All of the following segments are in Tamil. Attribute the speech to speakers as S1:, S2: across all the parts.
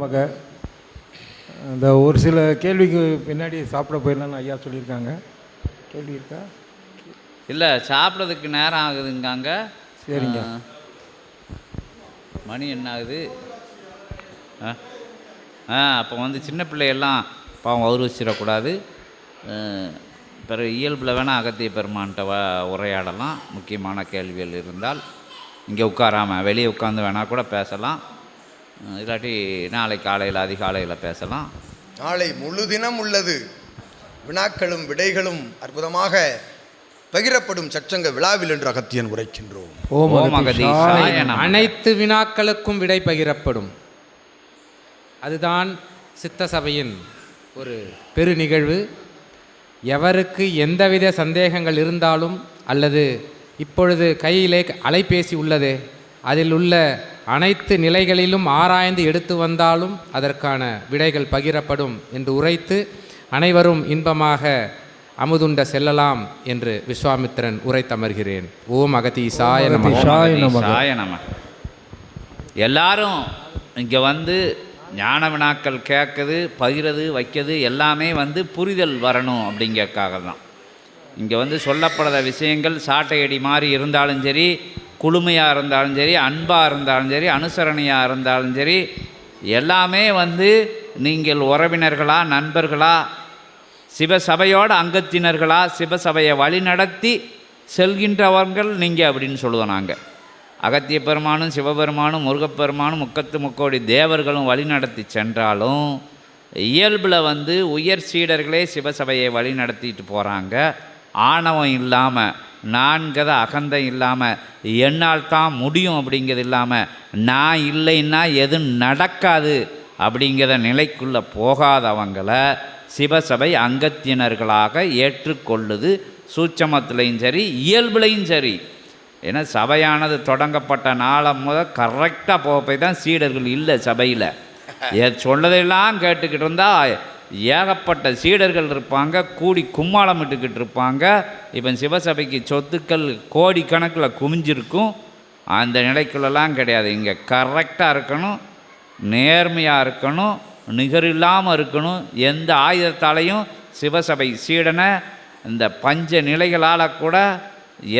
S1: மக இந்த ஒரு சில கேள்விக்கு பின்னாடி சாப்பிட போயிடலாம்னு ஐயா சொல்லியிருக்காங்க. கேள்வி இருக்கா?
S2: இல்லை சாப்பிட்றதுக்கு நேரம் ஆகுதுங்காங்க.
S1: சரிங்க.
S2: மணி என்ன ஆகுது? ஆ ஆ அப்போ வந்து சின்ன பிள்ளையெல்லாம் பாவம் வவுறு வச்சிடக்கூடாது. அஹ், பிறகு இயல்பில் வேணால் அகத்திய பெருமான்கிட்ட வ உரையாடலாம். முக்கியமான கேள்விகள் இருந்தால் இங்கே உட்காராம வெளியே உட்காந்து வேணால் கூட பேசலாம். இல்லாட்டி நாளை காலையில் அதிகாலையில் பேசலாம்.
S3: நாளை முழு தினம் உள்ளது. வினாக்களும் விடைகளும் அற்புதமாக பகிரப்படும் சச்சங்க விழாவில் என்று அகத்தியன் உரைக்கின்றோம்.
S1: ஓம்
S2: ஓம்
S1: அகதீஷாய
S2: நமக.
S4: அனைத்து வினாக்களுக்கும் விடை பகிரப்படும். அதுதான் சித்த சபையின் ஒரு பெரு நிகழ்வு எவருக்கு எந்தவித சந்தேகங்கள் இருந்தாலும் அல்லது இப்பொழுது கையிலே அலைபேசி உள்ளது அதில் உள்ள அனைத்து நிலைகளிலும் ஆராய்ந்து எடுத்து வந்தாலும் அதற்கான விடைகள் பகிரப்படும் என்று உரைத்து அனைவரும் இன்பமாக அமுதுண்ட செல்லலாம் என்று விஸ்வாமித்திரன் உரைத்தமர்கிறேன் ஓம் அகதீசாய நம
S1: அகதீஷாய நமக.
S2: சாய நம எல்லாரும் இங்கே வந்து ஞான வினாக்கள் கேட்குது பகிரது வைக்கிறது எல்லாமே வந்து புரிதல் வரணும் அப்படிங்கறக்காக தான் இங்கே வந்து சொல்லப்படுற விஷயங்கள் சாட்டையடி மாதிரி இருந்தாலும் சரி குளுமையாக இருந்தாலும் சரி அன்பாக இருந்தாலும் சரி அனுசரணையாக இருந்தாலும் சரி எல்லாமே வந்து நீங்கள் உறவினர்களா நண்பர்களா சிவசபையோட அங்கத்தினர்களா சிவசபையை வழிநடத்தி செல்கின்றவர்கள் நீங்கள் அப்படின்னு சொல்லுவோம் நாங்கள் அகத்திய பெருமானும் சிவபெருமானும் முருகப்பெருமானும் முக்கத்து முக்கோடி தேவர்களும் வழிநடத்தி சென்றாலும் இயல்பில் வந்து உயர் சீடர்களே சிவசபையை வழிநடத்திட்டு போகிறாங்க ஆணவம் இல்லாமல் நான்கத அகந்தம் இல்லாமல் என்னால் தான் முடியும் அப்படிங்கிறது இல்லாமல் நான் இல்லைன்னா எதுவும் நடக்காது அப்படிங்கிற நிலைக்குள்ளே போகாதவங்கள சிவசபை அங்கத்தினர்களாக ஏற்றுக்கொள்ளுது. சூட்சமத்துலேயும் சரி இயல்புலையும் சரி. ஏன்னா சபையானது தொடங்கப்பட்ட நாளை முதல் கரெக்டாக போக போய் தான் சீடர்கள் இல்லை சபையில். சொன்னதெல்லாம் கேட்டுக்கிட்டு இருந்தால் ஏகப்பட்ட சீடர்கள் இருப்பாங்க கூடி கும்மாளம் இட்டுக்கிட்டு இருப்பாங்க. இப்போ சிவசபைக்கு சொத்துக்கள் கோடிக்கணக்கில் குமிஞ்சிருக்கும். அந்த நிலைக்குள்ளெல்லாம் கிடையாது. இங்கே கரெக்டாக இருக்கணும் நேர்மையாக இருக்கணும் நிகரில்லாமல் இருக்கணும். எந்த ஆயுதத்தாலையும் சிவசபை சீடனை இந்த பஞ்ச நிலைகளால் கூட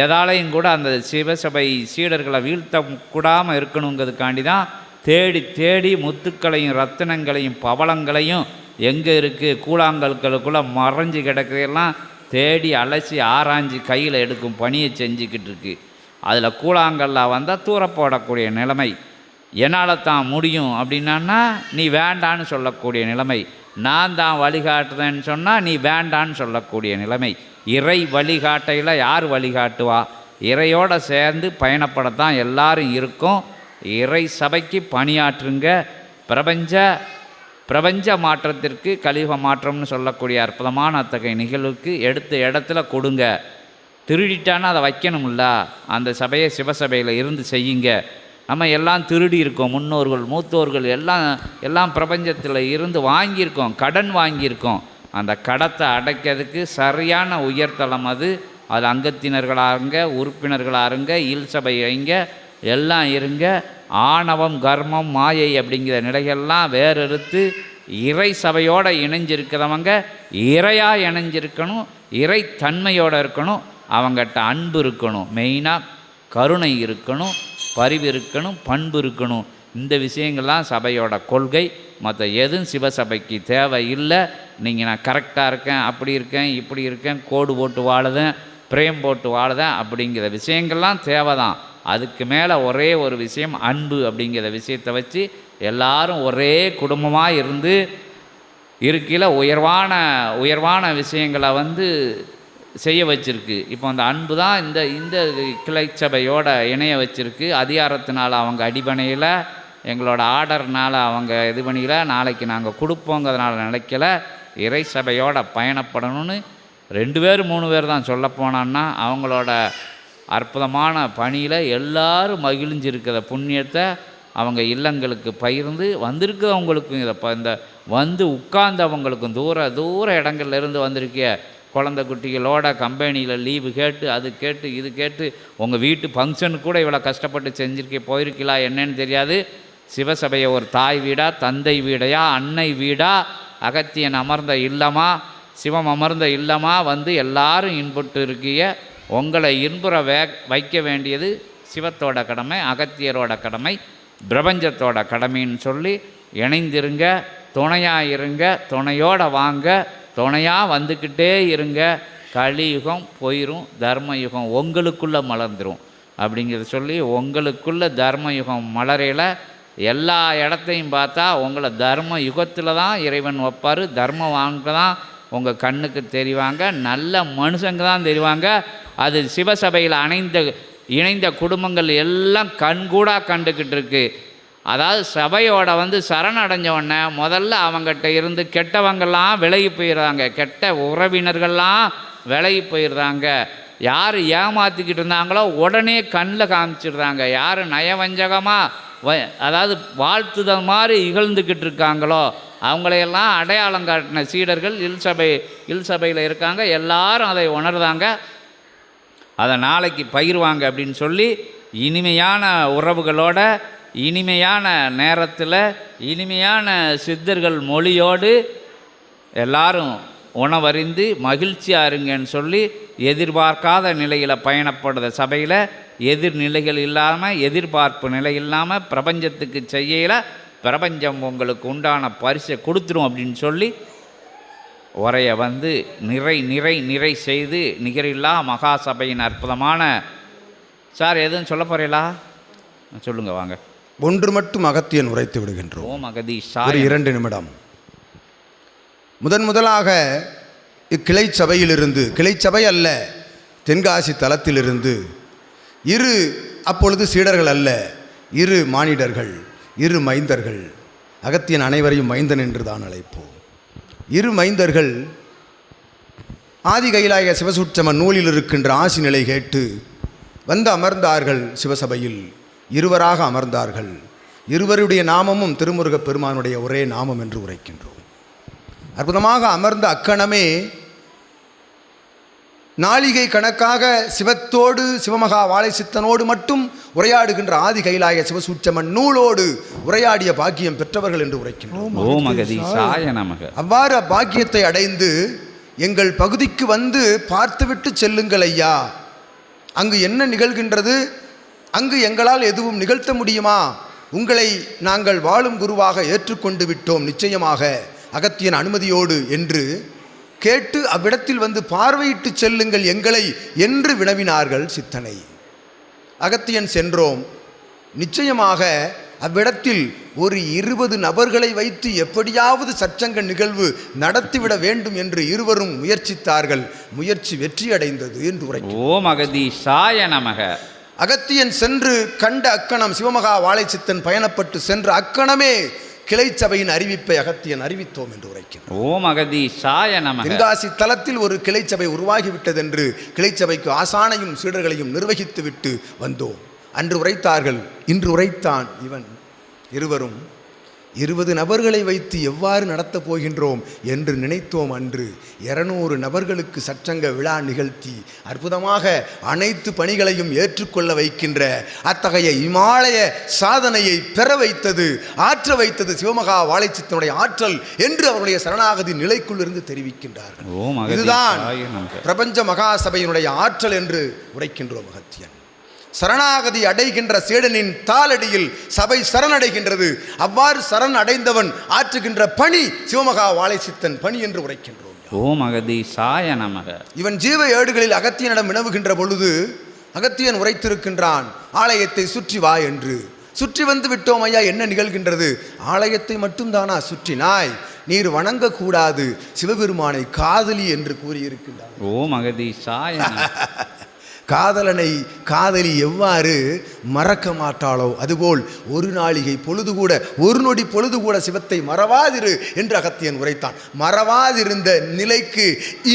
S2: எதாலையும் கூட அந்த சிவசபை சீடர்களை வீழ்த்த கூடாமல் இருக்கணுங்கிறதுக்காண்டி தான் தேடி தேடி முத்துக்களையும் ரத்தினங்களையும் பவளங்களையும் எங்கே இருக்குது கூழாங்கற்களுக்குள்ளே மறைஞ்சு கிடக்கிறதெல்லாம் தேடி அலசி ஆராய்ஞ்சு கையில் எடுக்கும் பணியை செஞ்சுக்கிட்டு இருக்கு. அதில் கூழாங்கல்லாம் வந்தால் தூர போடக்கூடிய நிலைமை. என்னால் தான் முடியும் அப்படின்னா நீ வேண்டான்னு சொல்லக்கூடிய நிலைமை. நான் தான் வழிகாட்டுறேன்னு சொன்னால் நீ வேண்டான்னு சொல்லக்கூடிய நிலைமை. இறை வழிகாட்டையில் யார் வழிகாட்டுவா? இறையோடு சேர்ந்து பயணப்படத்தான் எல்லாரும் இருக்கும். இறை சபைக்கு பணியாற்றுங்க. பிரபஞ்ச பிரபஞ்ச மாற்றத்திற்கு கலியுக மாற்றம்னு சொல்லக்கூடிய அற்புதமான அத்தகைய நிகழ்வுக்கு எடுத்த இடத்துல கொடுங்க. திருடிட்டானா அதை வைக்கணும்ல? அந்த சபையை சிவசபையில் இருந்து செய்யுங்க. நம்ம எல்லாம் திருடி இருக்கோம். முன்னோர்கள் மூத்தோர்கள் எல்லாம் எல்லாம் பிரபஞ்சத்தில் இருந்து வாங்கியிருக்கோம். கடன் வாங்கியிருக்கோம். அந்த கடத்தை அடைக்கிறதுக்கு சரியான உயர்தளம் அது. அது அங்கத்தினர்களாருங்க உறுப்பினர்களாருங்க இல் சபை வைங்க எல்லாம் இருங்க. ஆணவம் கர்மம் மாயை அப்படிங்கிற நிலைகள்லாம் வேறறுத்து இறை சபையோடு இணைஞ்சிருக்கிறவங்க இறையாக இணைஞ்சிருக்கணும் இறை தன்மையோடு இருக்கணும் அவங்ககிட்ட அன்பு இருக்கணும். மெயினாக கருணை இருக்கணும் பரிவு இருக்கணும் பண்பு இருக்கணும். இந்த விஷயங்கள்லாம் சபையோட கொள்கை. மற்ற எதுவும் சிவசபைக்கு தேவை இல்லை நீங்கள் நான் கரெக்டாக இருக்கேன் அப்படி இருக்கேன் இப்படி இருக்கேன் கோடு போட்டு வாழுதேன் பிரேம் போட்டு வாழுதேன் அப்படிங்கிற விஷயங்கள்லாம் தேவை தான் அதுக்கு மேலே ஒரே ஒரு விஷயம் அன்பு அப்படிங்கிற விஷயத்தை வச்சு எல்லாரும் ஒரே குடும்பமாக இருந்து இருக்கையில் உயர்வான உயர்வான விஷயங்களை வந்து செய்ய வச்சுருக்கு. இப்போ அந்த அன்பு தான் இந்த இந்த கிளை சபையோட இணைய வச்சுருக்கு. அதிகாரத்தினால் அவங்க அடிபணையில் எங்களோட ஆர்டர்னால் அவங்க இது பண்ணிக்கல நாளைக்கு நாங்கள் கொடுப்போங்கிறதுனால நினைக்கல. இறை சபையோட பயணப்படணும்னு ரெண்டு பேர் மூணு பேர் தான் சொல்ல போனான்னா அவங்களோட அற்புதமான பணியில் எல்லாரும் மகிழ்ஞ்சிருக்கிற புண்ணியத்தை அவங்க இல்லங்களுக்கு பகிர்ந்து வந்திருக்கிறவங்களுக்கும் இதை ப இந்த வந்து உட்கார்ந்தவங்களுக்கும் தூர தூர இடங்கள்லேருந்து வந்திருக்கிய குழந்தை குட்டிகளோட கம்பெனியில் லீவு கேட்டு அது கேட்டு இது கேட்டு உங்கள் வீட்டு ஃபங்க்ஷனுக்கு கூட இவ்வளோ கஷ்டப்பட்டு செஞ்சுருக்கே போயிருக்கீங்களா என்னன்னு தெரியாது. சிவசபையை ஒரு தாய் வீடா தந்தை வீடையா அன்னை வீடா அகத்தியன் அமர்ந்த இல்லமா சிவம் அமர்ந்த இல்லமா வந்து எல்லாரும் இன்புட்டு இருக்கிய உங்களை இன்புற வே வைக்க வேண்டியது சிவத்தோட கடமை அகத்தியரோட கடமை பிரபஞ்சத்தோட கடமைன்னு சொல்லி இணைந்திருங்க துணையாக இருங்க துணையோட வாங்க துணையாக வந்துக்கிட்டே இருங்க. கலியுகம் போயிரும் தர்மயுகம் உங்களுக்குள்ளே மலர்ந்துடும் அப்படிங்கிறத சொல்லி உங்களுக்குள்ள தர்மயுகம் மலரையில் எல்லா இடத்தையும் பார்த்தா உங்களை தர்ம யுகத்தில் தான் இறைவன் வைப்பார் வாங்க தான் உங்கள் கண்ணுக்கு தெரிவாங்க நல்ல மனுஷங்க தான் தெரிவாங்க. அது சிவசபையில் அணைந்த இணைந்த குடும்பங்கள் எல்லாம் கண்கூடாக கண்டுக்கிட்டு இருக்கு. அதாவது சபையோட வந்து சரணடைஞ்சவொடனே முதல்ல அவங்ககிட்ட இருந்து கெட்டவங்கள்லாம் விலகி போயிடுறாங்க. கெட்ட உறவினர்கள்லாம் விலகி போயிடுறாங்க. யார் ஏமாற்றிக்கிட்டு இருந்தாங்களோ உடனே கண்ணில் காமிச்சிடுறாங்க. யார் நயவஞ்சகமாக வ அதாவது வாழ்த்துதல் மாதிரி இகழ்ந்துக்கிட்டு இருக்காங்களோ அவங்களையெல்லாம் அடையாளம் காட்டின சீடர்கள் இல் சபை இல் சபையில் இருக்காங்க. எல்லாரும் அதை உணர்ந்தாங்க அதை நாளைக்கு பகிர்வாங்க அப்படின்னு சொல்லி இனிமையான உறவுகளோட இனிமையான நேரத்தில் இனிமையான சித்தர்கள் மொழியோடு எல்லாரும் உணவறிந்து மகிழ்ச்சியாக இருங்கன்னு சொல்லி எதிர்பார்க்காத நிலையில் பயணப்படுற சபையில் எதிர்நிலைகள் இல்லாமல் எதிர்பார்ப்பு நிலை இல்லாமல் பிரபஞ்சத்துக்கு செய்யல பிரபஞ்சம் உங்களுக்கு உண்டான பரிசை கொடுத்துரும் அப்படின்னு சொல்லி உரையை வந்து நிறை நிறை நிறை செய்து நிகரில்லா மகா சபையின் அற்புதமான சார் எதுவும் சொல்ல போகிறீங்களா சொல்லுங்கள் வாங்க.
S3: ஒன்று மட்டும் அகத்தியன் உரைத்து விடுகின்றோம்.
S2: ஓம் அகதி
S3: ஒரு இரண்டு நிமிடம். முதன் முதலாக இக்கிளை சபையிலிருந்து கிளை சபை அல்ல தென்காசி தலத்திலிருந்து இரு அப்பொழுது சீடர்கள் அல்ல இரு மானிடர்கள் இரு மைந்தர்கள். அகத்தியன் அனைவரையும் மைந்தன் என்று தான் அழைப்போம். இரு மைந்தர்கள் ஆதி கைலாய சிவசூட்சம நூலில் இருக்கின்ற ஆசி நிலை கேட்டு வந்து அமர்ந்தார்கள் சிவசபையில். இருவராக அமர்ந்தார்கள். இருவருடைய நாமமும் திருமுருகப் பெருமானுடைய ஒரே நாமம் என்று உரைக்கின்றோம். அற்புதமாக அமர்ந்த அக்கணமே நாளிகை கணக்காக சிவத்தோடு சிவமகா வாழை சித்தனோடு மட்டும் உரையாடுகின்ற ஆதி கைலாய சிவசூட்சமன் நூலோடு உரையாடிய பாக்கியம் பெற்றவர்கள் என்று உரைக்கின்றோம். அவ்வாறு அப்பாக்கியத்தை அடைந்து எங்கள் பகுதிக்கு வந்து பார்த்துவிட்டு செல்லுங்கள் ஐயா. அங்கு என்ன நிகழ்கின்றது? அங்கு எங்களால் எதுவும் நிகழ்த்த முடியுமா? உங்களை நாங்கள் வாழும் குருவாக ஏற்றுக்கொண்டு விட்டோம் நிச்சயமாக. அகத்தியன் அனுமதியோடு என்று கேட்டு அவ்விடத்தில் வந்து பார்வையிட்டு செல்லுங்கள் எங்களை என்று வினவினார்கள் சித்தனை. அகத்தியன் சென்றோம். நிச்சயமாக அவ்விடத்தில் ஒரு இருபது நபர்களை வைத்து எப்படியாவது சச்சங்க நிகழ்வு நடத்திவிட வேண்டும் என்று இருவரும் முயற்சித்தார்கள். முயற்சி வெற்றியடைந்தது என்று உரை
S2: ஓம் அகதி சாய நமக.
S3: அகத்தியன் சென்று கண்ட அக்கணம் சிவமகா வாழைச்சித்தன் பயணப்பட்டு சென்ற அக்கணமே கிளை சபையின் அறிவிப்பை அகத்தியன் அறிவித்தோம் என்று உரைக்கின்றோம்
S2: ஓம் அகதி சாய நமக.
S3: தென்காசி தலத்தில் ஒரு கிளை சபை உருவாகிவிட்டதென்று கிளை சபைக்கு ஆசானையும் சீடர்களையும் நிர்வகித்து விட்டு வந்தோம். அன்று உரைத்தார்கள் இன்று உரைத்தான் இவன் இருவரும். இருபது நபர்களை வைத்து எவ்வாறு நடத்தப் போகின்றோம் என்று நினைத்தோம் அன்று. இருநூறு நபர்களுக்கு சச்சங்க விழா நிகழ்த்தி அற்புதமாக அனைத்து பணிகளையும் ஏற்றுக்கொள்ள வைக்கின்ற அத்தகைய இமாலய சாதனையை பெற வைத்தது ஆற்ற வைத்தது சிவமகா வாழைச்சித்தனுடைய ஆற்றல் என்று அவருடைய சரணாகதி நிலைக்குள் இருந்து தெரிவிக்கின்றார்கள் இதுதான் பிரபஞ்ச மகாசபையினுடைய ஆற்றல் என்று உரைக்கின்றோம் அகத்தியன் சரணாகதி அடைகின்ற சீடனின் தாளடியில் சபை சரணடைகின்றது. அவ்வாறு சரண் அடைந்தவன் ஆற்றுகின்ற பணி சிவமகா வாழைச்சித்தன் பணி என்று உரைக்கின்றோம்.
S2: ஓம் அகதி சாய நமக.
S3: இவன் ஜீவ ஏடுகளில் அகத்தியனிடம் வினவுகின்ற பொழுது அகத்தியன் உரைத்திருக்கின்றான் ஆலயத்தை சுற்றி வா என்று. சுற்றி வந்து விட்டோம் ஐயா என்ன நிகழ்கின்றது? ஆலயத்தை மட்டும்தானா சுற்றினாய்? நீர் வணங்கக்கூடாது சிவபெருமானை காதலி என்று கூறியிருக்கின்றான்.
S2: ஓம் அகதி சாய
S3: காதலனை காதலி எவ்வாறு மறக்க மாட்டாளோ அதுபோல் ஒரு நாளிகை பொழுது கூட ஒரு நொடி பொழுது கூட சிவத்தை மறவாதிரு என்று அகத்தியன் உரைத்தான். மறவாதிருந்த நிலைக்கு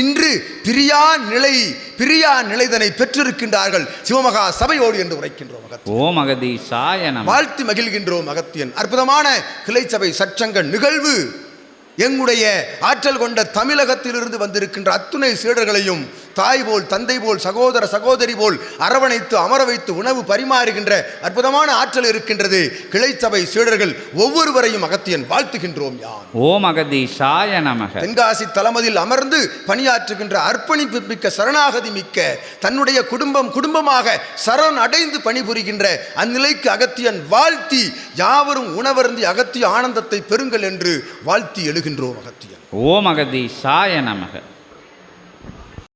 S3: இன்று பிரியா நிலை பிரியா நிலைதனை பெற்றிருக்கின்றார்கள் சிவமகா சபையோடு என்று உரைக்கின்றோம்
S2: ஓம் அகதி சாய நமக
S3: வாழ்த்து மகிழ்கின்றோம் அகத்தியன். அற்புதமான கிளைச்சபை சச்சங்க நிகழ்வு. எங்களுடைய ஆற்றல் கொண்ட தமிழகத்திலிருந்து வந்திருக்கின்ற அத்துணை சீடர்களையும் தாய் போல் தந்தை போல் சகோதர சகோதரி போல் அரவணைத்து அமர வைத்து உணவு பரிமாறுகின்ற அற்புதமான ஆற்றல் இருக்கின்றது. கிளைச்சபை சீடர்கள் ஒவ்வொருவரையும் அகத்தியன் வாழ்த்துகின்றோம் யான்
S2: ஓம் அகதீஷாய நமக.
S3: தென்காசி தலமதில் அமர்ந்து பணியாற்றுகின்ற அர்ப்பணிப்பு மிக்க சரணாகதி மிக்க தன்னுடைய குடும்பம் குடும்பமாக சரண் அடைந்து பணிபுரிகின்ற அந்நிலைக்கு அகத்தியன் வாழ்த்தி யாவரும் உணவருந்தி அகத்திய ஆனந்தத்தை பெறுங்கள் என்று வாழ்த்தி எழுகின்றோம் அகத்தியன்.
S2: ஓம் அகதீஷாய நமக.